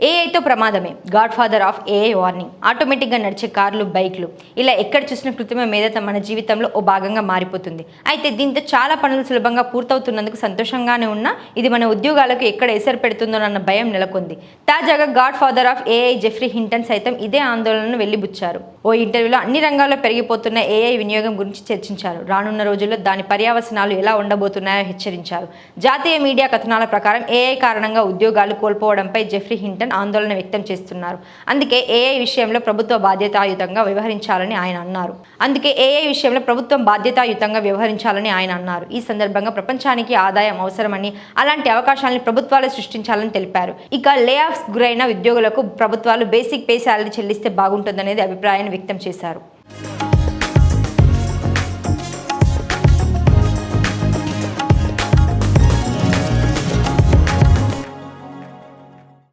ఏఐతో ప్రమాదమే. Godfather of AI warning ఆటోమేటిక్గా నడిచే కార్లు బైక్లు. ఇలా ఎక్కడ చూసిన కృత్రిమ మేధత మన జీవితంలో ఓ భాగంగా మారిపోతుంది. అయితే దీంతో చాలా పనులు సులభంగా పూర్తవుతున్నందుకు సంతోషంగానే ఉన్నా ఇది మన ఉద్యోగాలకు ఎక్కడ ఎసరు పెడుతుందోనన్న భయం నెలకొంది. తాజాగా godfather of AI Geoffrey Hinton సైతం ఇదే ఆందోళనను వెళ్ళిబుచ్చారు. ఓ ఇంటర్వ్యూలో అన్ని రంగాల్లో పెరిగిపోతున్న ఏఐ వినియోగం గురించి చర్చించారు. రానున్న రోజుల్లో దాని పర్యావసనాలు ఎలా ఉండబోతున్నాయో హెచ్చరించారు. జాతీయ మీడియా కథనాల ప్రకారం ఏఐ కారణంగా ఉద్యోగాలు కోల్పోవడంపై జెఫ్రీ హింటన్ ఆందోళన వ్యక్తం చేస్తున్నారు. అందుకే ఏఐ విషయంలో ప్రభుత్వ బాధ్యతాయుతంగా వ్యవహరించాలని ఆయన అన్నారు. అందుకే ఏఐ విషయంలో ప్రభుత్వం బాధ్యతాయుతంగా వ్యవహరించాలని ఆయన అన్నారు. ఈ సందర్భంగా ప్రపంచానికి ఆదాయం అవసరమని అలాంటి అవకాశాలను ప్రభుత్వాలు సృష్టించాలని తెలిపారు. ఇక లే ఆఫ్స్ గురైన ఉద్యోగులకు ప్రభుత్వాలు బేసిక్ పే శాలరీ చెల్లిస్తే బాగుంటుందనేది అభిప్రాయాన్ని వ్యక్తం చేశారు.